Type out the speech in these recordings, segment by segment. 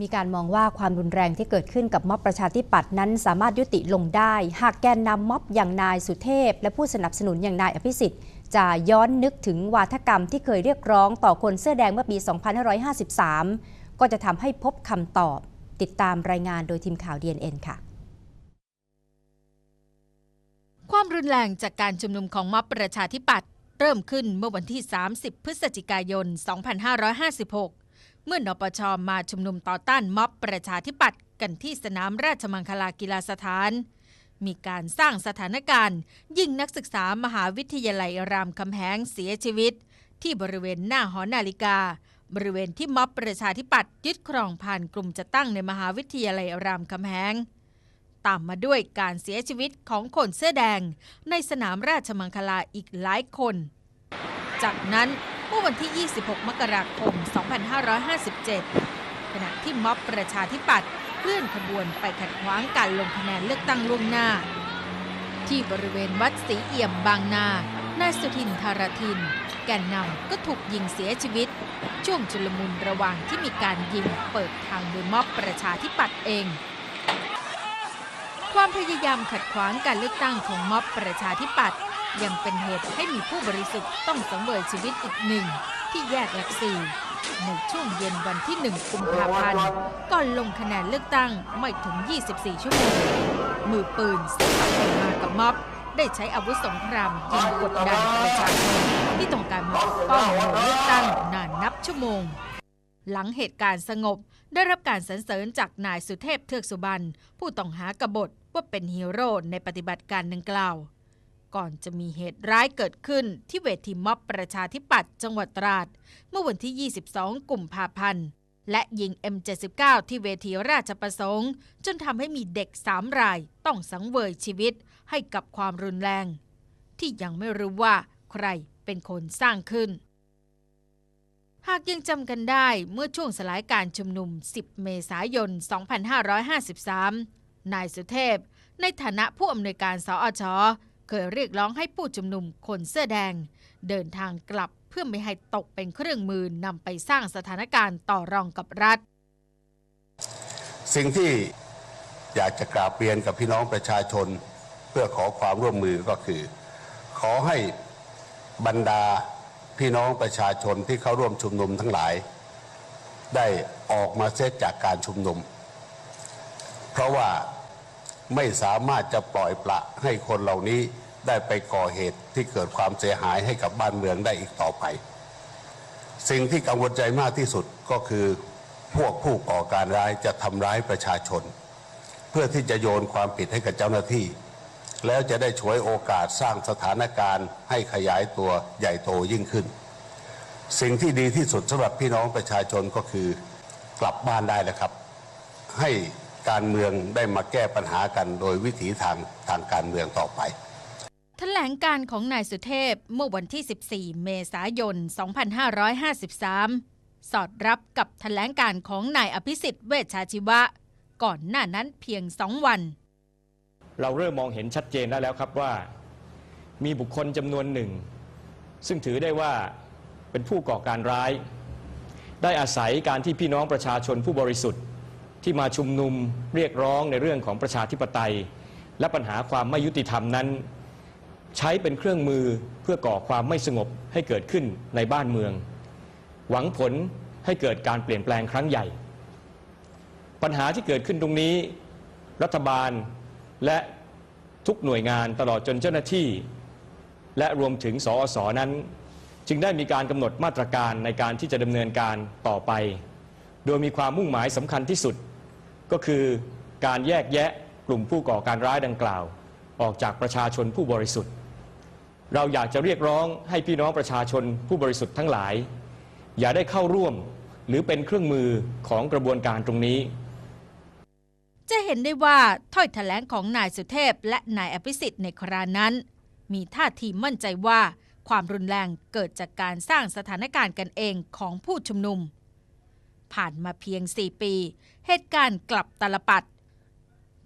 มีการมองว่าความรุนแรงที่เกิดขึ้นกับม็อบประชาธิปัตย์นั้นสามารถยุติลงได้ หากแกนนำม็อบอย่างนายสุเทพ และผู้สนับสนุนอย่างนายอภิสิทธิ์ จะย้อนนึกถึงวาทกรรมที่เคยเรียกร้องต่อคนเสื้อแดงเมื่อปี 2553 ก็จะทำให้พบคำตอบ ติดตามรายงานโดยทีมข่าว DNN ค่ะความรุนแรงจากการชุมนุมของม็อบประชาธิปัตย์เริ่มขึ้นเมื่อวันที่ 30 พฤศจิกายน 2556 เมื่อนปชมาชุมนุมต่อต้านม็อบประชาธิปัตย์กันที่สนามราชมังคลากีฬาสถาน มีการสร้างสถานการณ์ ยิงนักศึกษามหาวิทยาลัยรามคำแหงเสียชีวิต ที่บริเวณหน้าหอนาฬิกา บริเวณที่ม็อบประชาธิปัตย์ยึดครองผ่านกลุ่มจัดตั้งในมหาวิทยาลัยรามคำแหงตามมาด้วยการเสียชีวิตของคนเสื้อแดง ในสนามราชมังคลาอีกหลายคน จากนั้น มื่อวันที่ 26 มกราคม 2557 ขณะที่ม็อบประชาธิปัตย์เคลื่อนขบวนไปขัดขวางการลงคะแนนเลือกตั้งล่วงหน้า ที่บริเวณวัดศรีเอี่ยมบางนา นายสุทินธารทิน แกนนำก็ถูกยิงเสียชีวิต ช่วงชุลมุนระหว่างที่มีการยิงเปิดทางโดยม็อบประชาธิปัตย์เอง ความพยายามขัดขวางการเลือกตั้งของม็อบประชาธิปัตย์ ยังเป็นเหตุให้มีผู้บริสุทธิ์ต้องสังเวยชีวิตอีกหนึ่งที่แยกหลักสี่ในช่วงเย็นวันที่1กุมภาพันธ์ก่อนลงคะแนนเลือกตั้งไม่ถึง 24 ชั่วโมง มือปืนซึ่งขับไปมากับม็อบ ได้ใช้อาวุธสงครามยิงกดดันประชาชนที่ต้องการมาปกป้องหน่วยเลือกตั้งนานนับชั่วโมง หลังเหตุการณ์สงบได้รับการสรรเสริญจากนายสุเทพเทือกสุบรรณผู้ต้องหากบฏว่าเป็นฮีโร่ในปฏิบัติการดังกล่าว ก่อนจะมีเหตุร้ายเกิดขึ้นที่เวทีม็อบประชาธิปัตย์จังหวัดตราด เมื่อวันที่ 22 กุมภาพันธ์ และยิง M79 ที่เวทีราชประสงค์ จนทำให้มีเด็กสามรายต้องสังเวยชีวิตให้กับความรุนแรง ที่ยังไม่รู้ว่าใครเป็นคนสร้างขึ้น หากยังจำกันได้เมื่อช่วงสลายการชุมนุม 10 เมษายน 2553 นายสุเทพ ในฐานะผู้อำนวยการสอช เคยเรียกร้องให้ผู้ชุมนุมคนเสื้อแดง เดินทางกลับเพื่อไม่ให้ตกเป็นเครื่องมือนำไปสร้างสถานการณ์ต่อรองกับรัฐ สิ่งที่อยากจะกราบเรียนกับพี่น้องประชาชน เพื่อขอความร่วมมือก็คือ ขอให้บรรดาพี่น้องประชาชนที่เข้าร่วมชุมนุมทั้งหลาย ได้ออกมาเสียจากการชุมนุม เพราะว่าไม่สามารถจะปล่อยปละให้คนเหล่านี้ ได้ไปก่อเหตุที่เกิดความเสียหายให้กับบ้านเมืองได้อีกต่อไป สิ่งที่กังวลใจมากที่สุดก็คือพวกผู้ก่อการร้ายจะทำร้ายประชาชน เพื่อที่จะโยนความผิดให้กับเจ้าหน้าที่ แล้วจะได้ฉวยโอกาสสร้างสถานการณ์ให้ขยายตัวใหญ่โตยิ่งขึ้น สิ่งที่ดีที่สุดสำหรับพี่น้องประชาชนก็คือกลับบ้านได้แล้วครับ ให้การเมืองได้มาแก้ปัญหากันโดยวิถีทางทางการเมืองต่อไป ลงการของนายสุเทพเมื่อวันที่ 14 เมษายน 2553 สอดรับกับแถลงการของนายอภิสิทธิ์เวชชาชีวะ ก่อนหน้านั้นเพียงสองวัน เราเริ่มมองเห็นชัดเจนได้แล้วครับว่า มีบุคคลจำนวนหนึ่ง ซึ่งถือได้ว่าเป็นผู้ก่อการร้าย ได้อาศัยการที่พี่น้องประชาชนผู้บริสุทธิ์ ที่มาชุมนุมเรียกร้องในเรื่องของประชาธิปไตย และปัญหาความไม่ยุติธรรมนั้น ใช้เป็นเครื่องมือเพื่อก่อความไม่สงบให้เกิดขึ้นในบ้านเมือง หวังผลให้เกิดการเปลี่ยนแปลงครั้งใหญ่ ปัญหาที่เกิดขึ้นตรงนี้ รัฐบาลและทุกหน่วยงานตลอดจนเจ้าหน้าที่ และรวมถึงสอสอนั้น จึงได้มีการกำหนดมาตรการในการที่จะดำเนินการต่อไป โดยมีความมุ่งหมายสำคัญที่สุด ก็คือการแยกแยะกลุ่มผู้ก่อการร้ายดังกล่าว ออกจากประชาชนผู้บริสุทธิ์ เราอยากจะเรียกร้องให้พี่น้องประชาชนผู้บริสุทธิ์ทั้งหลาย อย่าได้เข้าร่วมหรือเป็นเครื่องมือของกระบวนการตรงนี้ จะเห็นได้ว่าถ้อยแถลงของนายสุเทพและนายอภิสิทธิ์ในครานั้น มีท่าทีมั่นใจว่าความรุนแรงเกิดจากการสร้างสถานการณ์กันเองของผู้ชุมนุม ผ่านมาเพียง 4 ปี เหตุการณ์กลับตลปัด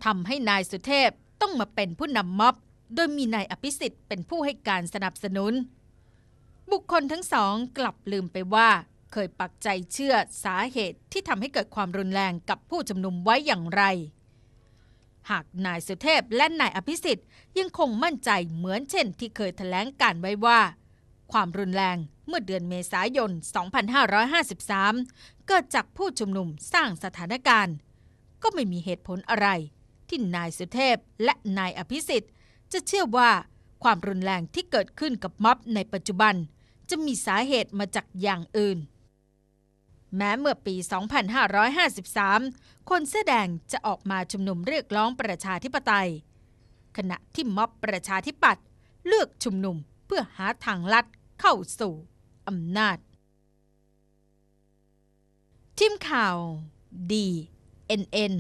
ทำให้นายสุเทพต้องมาเป็นผู้นำม็อบ โดยมีนายอภิสิทธิ์เป็นผู้ให้การสนับสนุน บุคคลทั้งสองกลับลืมไปว่าเคยปักใจเชื่อสาเหตุที่ทำให้เกิดความรุนแรงกับผู้ชุมนุมไว้อย่างไร หากนายสุเทพและนายอภิสิทธิ์ยังคงมั่นใจเหมือนเช่นที่เคยแถลงการไว้ว่า ความรุนแรงเมื่อเดือนเมษายน 2553 เกิดจากผู้ชุมนุมสร้างสถานการณ์ ก็ไม่มีเหตุผลอะไร ที่นายสุเทพและนายอภิสิทธิ์ จะเชื่อว่าความรุนแรงที่เกิดขึ้นกับม็อบในปัจจุบัน จะมีสาเหตุมาจากอย่างอื่น แม้เมื่อปี 2553 คนเสื้อแดงจะออกมาชุมนุมเรียกร้องประชาธิปไตย ขณะที่ม็อบประชาธิปัตย์เลือกชุมนุมเพื่อหาทางลัดเข้าสู่อำนาจ ทีมข่าว ดี NN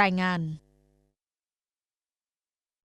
รายงาน